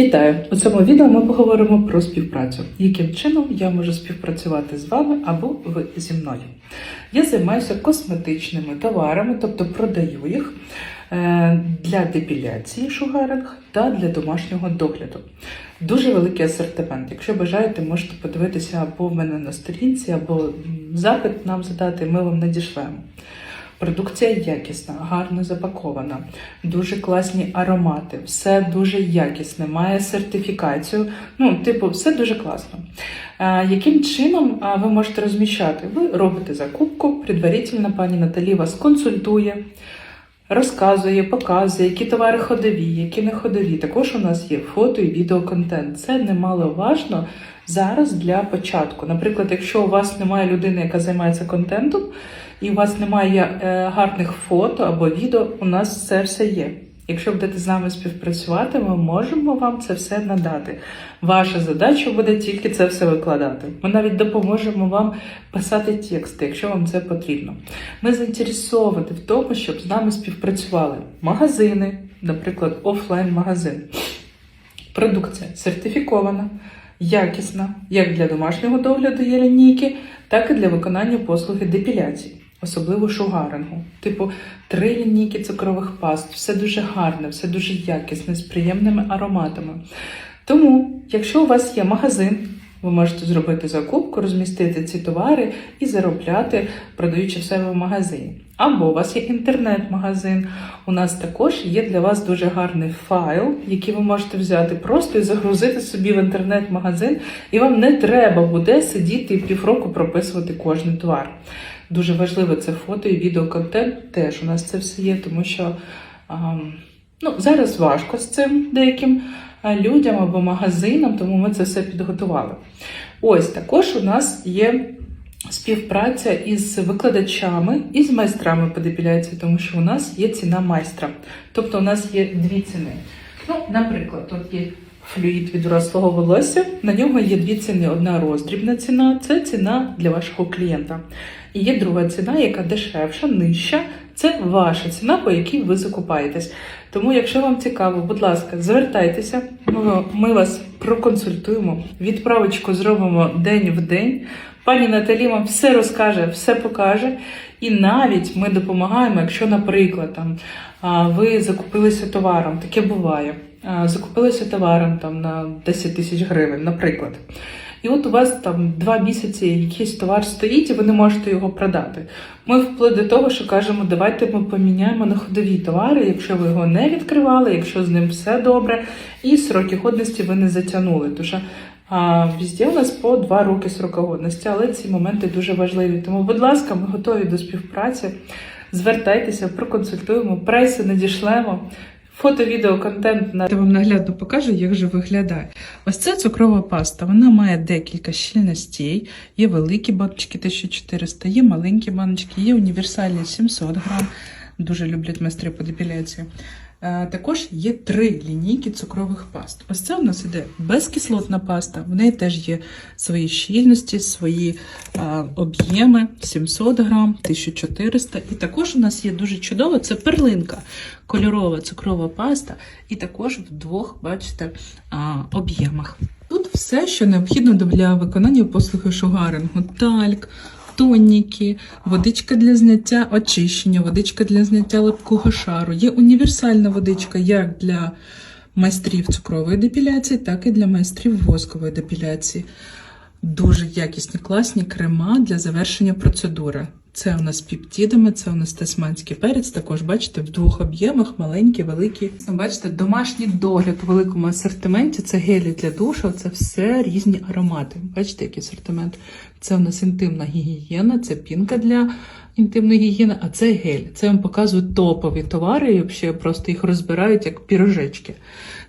Вітаю! У цьому відео ми поговоримо про співпрацю. Яким чином я можу співпрацювати з вами або ви зі мною? Я займаюся косметичними товарами, тобто продаю їх е, для депіляції шугаринг та для домашнього догляду. Дуже великий асортимент. Якщо бажаєте, можете подивитися або в мене на сторінці, або запит нам задати, ми вам надішлемо. Продукція якісна, гарно запакована, дуже класні аромати, все дуже якісне, має сертифікацію. Ну, типу, все дуже класно. Е, яким чином а, ви можете розміщати? Ви робите закупку, предварительно пані Наталі вас консультує, розказує, показує, які товари ходові, які не ходові. Також у нас є фото і відеоконтент. Це немаловажно зараз для початку. Наприклад, якщо у вас немає людини, яка займається контентом, і у вас немає е, гарних фото або відео, у нас це все є. Якщо будете з нами співпрацювати, ми можемо вам це все надати. Ваша задача буде тільки це все викладати. Ми навіть допоможемо вам писати тексти, якщо вам це потрібно. Ми заінтересовані в тому, щоб з нами співпрацювали магазини, наприклад, офлайн-магазин. Продукція сертифікована, якісна, як для домашнього догляду є лінійки, так і для виконання послуги депіляції, особливо шугарингу. Типу три лінійки цукрових паст, все дуже гарне, все дуже якісне, з приємними ароматами. Тому, якщо у вас є магазин, ви можете зробити закупку, розмістити ці товари і заробляти, продаючи себе в магазині. Або у вас є інтернет-магазин. У нас також є для вас дуже гарний файл, який ви можете взяти просто і загрузити собі в інтернет-магазин, і вам не треба буде сидіти і півроку прописувати кожен товар. Дуже важливо це фото і відеоконтент. Теж у нас це все є, тому що ам, ну, зараз важко з цим деяким а, людям або магазинам, тому ми це все підготували. Ось також у нас є співпраця із викладачами і з майстрами по депіляції, тому що у нас є ціна майстра. Тобто у нас є дві ціни. Ну, наприклад, тут є флюїд від дорослого волосся. На нього є дві ціни. Одна роздрібна ціна це ціна для вашого клієнта. І є друга ціна, яка дешевша, нижча. Це ваша ціна, по якій ви закупаєтесь. Тому, якщо вам цікаво, будь ласка, звертайтеся, ми, вас проконсультуємо, відправочку зробимо день в день. Пані Наталі вам все розкаже, все покаже. І навіть ми допомагаємо, якщо, наприклад, там ви закупилися товаром, таке буває. Закупилися товаром там на 10 тисяч гривень, наприклад. І от у вас там два місяці якийсь товар стоїть, і ви не можете його продати. Ми вплоть до того, що кажемо, давайте ми поміняємо на ходові товари, якщо ви його не відкривали, якщо з ним все добре, і сроки годності ви не затягнули. Що а, везде у нас по два роки срока годності, але ці моменти дуже важливі. Тому, будь ласка, ми готові до співпраці. Звертайтеся, проконсультуємо, прайси надішлемо. Фото, відео, контент на я вам наглядно покажу, як же виглядає. Ось це цукрова паста. Вона має декілька щільностей. Є великі баночки 1400, є маленькі баночки, є універсальні 700 грам. Дуже люблять майстри по депіляції. Е, Також є три лінійки цукрових паст. Ось це у нас іде безкислотна паста. В неї теж є свої щільності, свої е, об'єми 700 грам, 1400. І також у нас є дуже чудова це перлинка, кольорова цукрова паста, і також в двох, бачите, а, об'ємах. Тут все, що необхідно для виконання послуги шугарингу. Тальк, тоніки, водичка для зняття очищення, водичка для зняття липкого шару. Є універсальна водичка як для майстрів цукрової депіляції, так і для майстрів воскової депіляції. Дуже якісні, класні крема для завершення процедури. Це у нас з пептидами, це у нас тасманський перець. Також бачите, в двох об'ємах маленькі, великі. Бачите, домашній догляд у великому асортименті. Це гелі для душу, це все різні аромати. Бачите, який асортимент? Це у нас інтимна гігієна, це пінка для інтимної гігієни, а це гель. Це вам показують топові товари, і взагалі просто їх розбирають як пірожечки.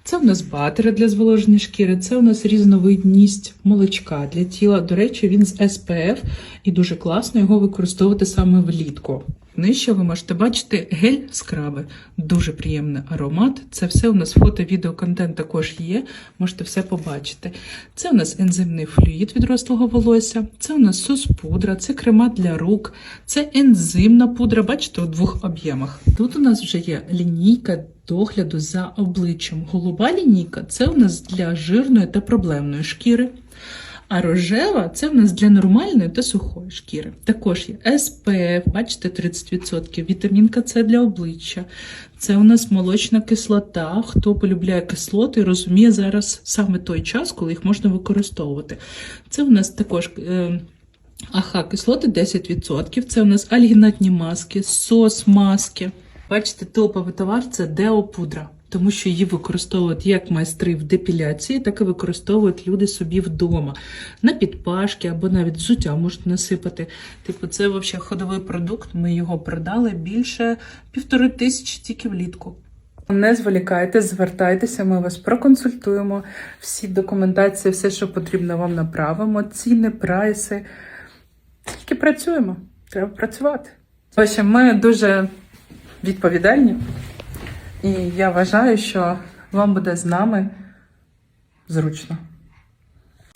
Це у нас батери для зволоження шкіри, це у нас різновидність молочка для тіла. До речі, він з SPF і дуже класно його використовувати саме влітку. Нижче ви можете бачити гель скраби. Дуже приємний аромат. Це все у нас фото, відео, контент також є. Можете все побачити. Це у нас ензимний флюїд від рослого волосся, це у нас сус-пудра, це крема для рук, це ензимна пудра. Бачите, у двох об'ємах. Тут у нас вже є лінійка догляду за обличчям. Голуба лінійка це у нас для жирної та проблемної шкіри. А рожева це в нас для нормальної та сухої шкіри. Також є SPF, бачите, 30%, вітамінка С для обличчя. Це у нас молочна кислота. Хто полюбляє кислоти, розуміє зараз саме той час, коли їх можна використовувати. Це у нас також. Е, Аха, кислоти 10%. Це у нас альгінатні маски, сос маски. Бачите, топовий товар це деопудра, тому що її використовують як майстри в депіляції, так і використовують люди собі вдома. На підпашки або навіть взуття можуть насипати. Типу, це взагалі ходовий продукт. Ми його продали більше півтори тисячі тільки влітку. Не зволікайте, звертайтеся, ми вас проконсультуємо. Всі документації, все, що потрібно, вам направимо. Ціни, прайси. Тільки працюємо. Треба працювати. Общем, ми дуже відповідальні, і я вважаю, що вам буде з нами зручно.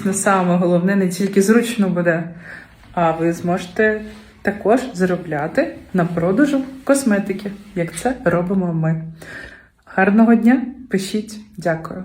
Не саме головне, не тільки зручно буде, а ви зможете також заробляти на продажу косметики, як це робимо ми. Гарного дня, пишіть, дякую.